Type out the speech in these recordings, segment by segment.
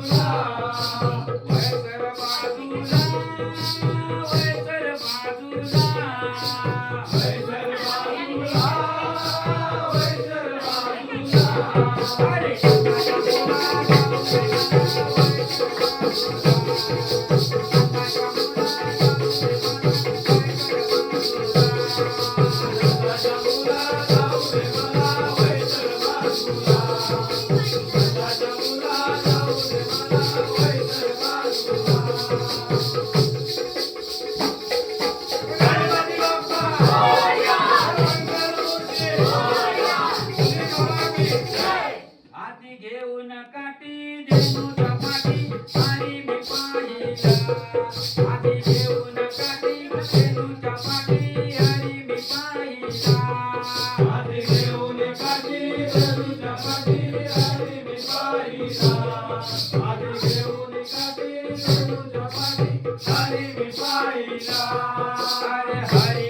Hallelujah. हाती घेऊन काठी देऊचा पाठी हरी मी पाहिला. हाती घेऊन काठी देऊचा पाठी हरी मी पाहिला. हाती घेऊन काठी देऊचा पाठी हरी मी पाहिला. हाती घेऊन काठी देऊचा पाठी हरी मी पाहिला. हरे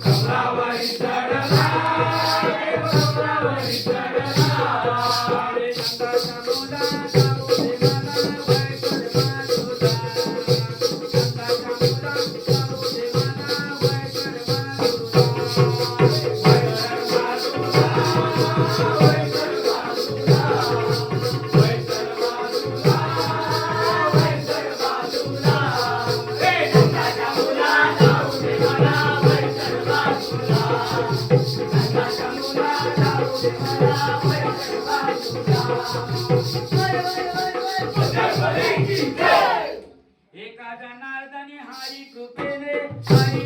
Slava Ita एका जनार्दनी हरी कृपेने हरी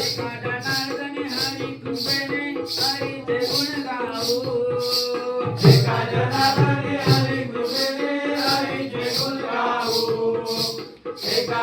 एका जनार्दनी हरी कृपेने हरी ते गुण गाऊ एका एका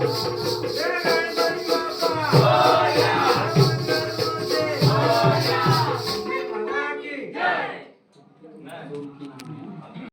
Yeah.